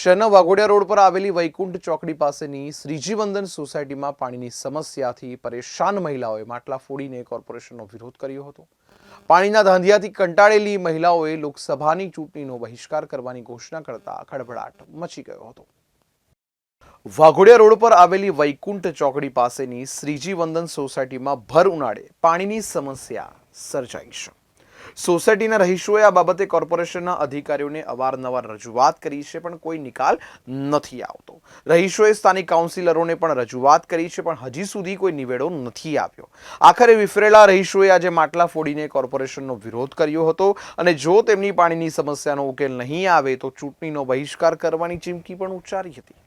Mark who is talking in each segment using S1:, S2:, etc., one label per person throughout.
S1: શહેરના વાઘોડિયા રોડ પર આવેલી વૈકુંઠ ચોકડી પાસેની શ્રીજીવંદન સોસાયટીમાં પાણીની સમસ્યાથી પરેશાન મહિલાઓએ માટલા ફોડીને કોર્પોરેશનનો વિરોધ કર્યો હતો. પાણીના ધાંધિયાથી કંટાળેલી મહિલાઓએ લોકસભાની ચૂંટણીનો બહિષ્કાર કરવાની ઘોષણા કરતા ખળભળાટ મચી ગયો હતો. વાઘોડિયા રોડ પર આવેલી વૈકુંઠ ચોકડી પાસેની શ્રીજીવંદન સોસાયટીમાં ભર ઉનાળે પાણીની સમસ્યા સર્જાઈ છે. સોસાયટીના રહીશોએ આ બાબતે કોર્પોરેશનના અધિકારીઓને અવારનવાર રજૂઆત કરી છે, પણ કોઈ નિકાલ નથી આવતો. રહીશોએ સ્થાનિક કાઉન્સિલરોને પણ રજૂઆત કરી છે, પણ હજી સુધી કોઈ નિવેડો નથી આવ્યો. આખરે વિફરેલા રહીશોએ આજે માટલા ફોડીને કોર્પોરેશનનો વિરોધ કર્યો હતો અને જો તેમની પાણીની સમસ્યાનો ઉકેલ નહીં આવે, તો ચૂંટણીનો બહિષ્કાર કરવાની ચીમકી પણ ઉચ્ચારી હતી.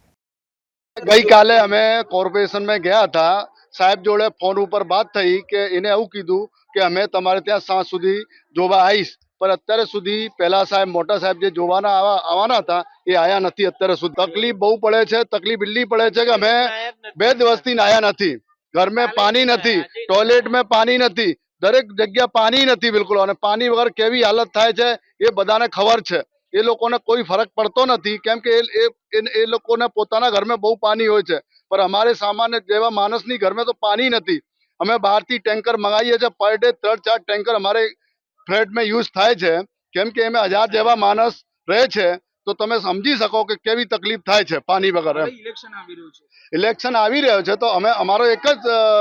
S2: ગઈકાલે અમે કોર્પોરેશનમાં ગયા હતા. સાહેબ જોડે ફોન ઉપર વાત થઈ કે એને એવું કીધું કે અમે તમારે ત્યાં સાંજ સુધી જોવા આવીશ. પણ અત્યારે સુધી પહેલા સાહેબ, મોટા સાહેબ જે જોવાના આવા આવવાના હતા, એ આયા નથી અત્યારે સુધી. તકલીફ બહુ પડે છે, તકલીફ એટલી પડે છે કે અમે બે દિવસથી નાયા નથી. ઘરમાં પાણી નથી, ટોયલેટમાં પાણી નથી, દરેક જગ્યા પાણી નથી બિલકુલ. અને પાણી વગર કેવી હાલત થાય છે, એ બધાને ખબર છે. એ લોકોને કોઈ ફરક પડતો નથી. કેમ કે એ- લોકોને પોતાના ઘરમાં બહુ પાણી હોય છે. પણ અમારે સામાન્ય જેવા માણસની ઘરમાં તો પાણી નથી. અમે બહારથી ટેન્કર મંગાવીએ છીએ. પર ડે ત્રણ ચાર ટેન્કર અમારે ફ્લેટમાં યુઝ થાય છે. કેમ કે એમાં હજાર જેવા માણસ રહે છે. તો તમે સમજી શકો કે કેવી તકલીફ થાય છે પાણી વગર
S3: ઇલેક્શન આવી રહ્યું છે.
S2: ઇલેક્શન આવી રહ્યો છે. તો અમે અમારો એક જ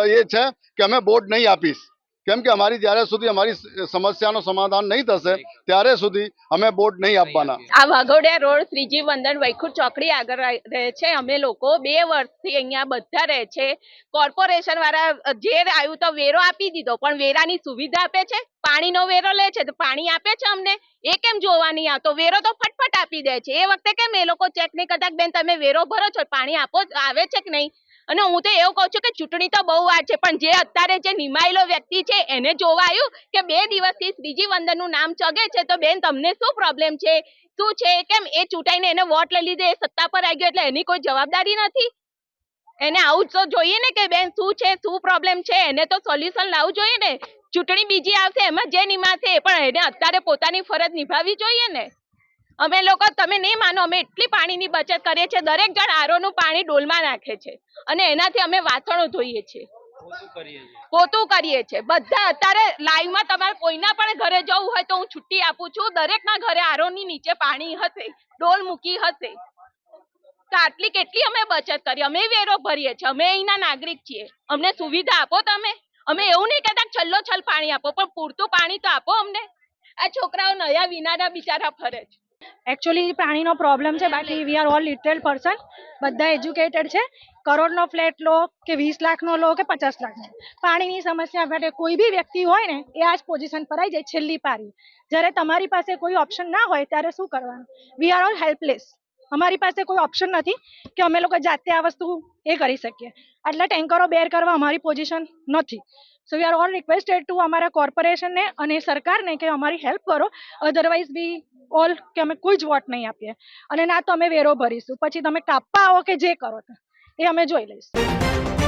S2: એ છે કે અમે બોટ નહીં આપીશ. કેમ કે અમારી જ્યારે સુધી અમારી સમસ્યાનો સમાધાન નહીં થશે ત્યારે સુધી અમે બોટ નહીં આપવાના.
S4: આ વાઘોડિયા રોડ શ્રીજી વંદન વૈકુંઠ ચોકડી આગળ રહે રહે છે. અમે લોકો બે વર્ષથી અહીંયા બધા રહે છે. કોર્પોરેશન વાળા જે આવ્યું તો વેરો આપી દીધો પણ વેરાની સુવિધા આપે છે? પાણીનો વેરો લે છે તો પાણી આપે છે અમને? એ કેમ જોવા નહીં આવતો વેરો તો ફટફટ આપી દે છે. એ વખતે કેમ એ લોકો ચેક નહીં કરતા બેન તમે વેરો ભરો છો? પાણી આપો આવે છે કે નહીં? અને હું તો એવું કહું છું કે ચૂંટણી તો બહુ વાર છે, પણ જે અત્યારે જે નિમાયેલો વ્યક્તિ છે, એને જોવા આવ્યું કે બે દિવસથી શ્રીજી વંદનનું નામ ચગે છે, તો બેન તમને શું પ્રોબ્લેમ છે? શું છે? કેમ એ ચૂંટાઈને એને વોટ લઈ લીધે? એ સત્તા પર આવી ગયો એટલે એની કોઈ જવાબદારી નથી? એને આવું તો જોઈએ ને કે બેન શું છે, શું પ્રોબ્લેમ છે? એને તો સોલ્યુશન લાવવું જોઈએ ને? ચૂંટણી બીજી આવશે, એમાં જે નિમાશે પણ એને અત્યારે પોતાની ફરજ નિભાવવી જોઈએ ને? અમે લોકો તમે નહીં માનો અમે એટલી પાણીની બચત કરીએ છીએ દરેક જણ આરોનું પાણી ડોલમાં નાખે છે અને એનાથી અમે વાસણો ધોઈએ છીએ. પોતું કરીએ છીએ. બધા અત્યારે લાઈવમાં તમારે કોઈના પણ ઘરે જવું હોય તો હું છુટ્ટી આપું છું. દરેકના ઘરે આરોની નીચે પાણી હશે ડોલ મૂકી હશે. તો આટલી કેટલી અમે બચત કરી? અમે વેરો ભરીએ છીએ. અમે અહીંના નાગરિક છીએ. અમને સુવિધા આપો તમે. અમે એવું નહીં કહેતા છલ્લો છલ પાણી આપો પણ પૂરતું પાણી તો આપો અમને. આ છોકરાઓ નયા વિનાના બિચારા ફરે છે.
S5: એકચ્યુઅલી પાણીનો પ્રોબ્લેમ છે. બાકી we are all literal person બધા એજ્યુકેટેડ છે. કરોડનો ફ્લેટ લો કે વીસ લાખનો લો કે પચાસ લાખનો પાણીની સમસ્યા માટે કોઈ બી વ્યક્તિ હોય ને, એ આ જ પોઝિશન પર આવી જાય, છેલ્લી પારી. જ્યારે તમારી પાસે કોઈ ઓપ્શન ના હોય, ત્યારે શું કરવાનું? વી આર ઓલ હેલ્પલેસ અમારી પાસે કોઈ ઓપ્શન નથી કે અમે લોકો જાતે આ વસ્તુ એ કરી શકીએ. આટલા ટેન્કરો બેર કરવા અમારી પોઝિશન નથી. So we are all requested to અમારા કોર્પોરેશનને અને સરકારને કે અમારી હેલ્પ કરો. અધરવાઇઝ બી ઓલ કે અમે કોઈ જ વોટ નહીં આપીએ. અને ના તો અમે વેરો ભરીશું. પછી તમે કાપવા આવો કે જે કરો એ અમે જોઈ લઈશું.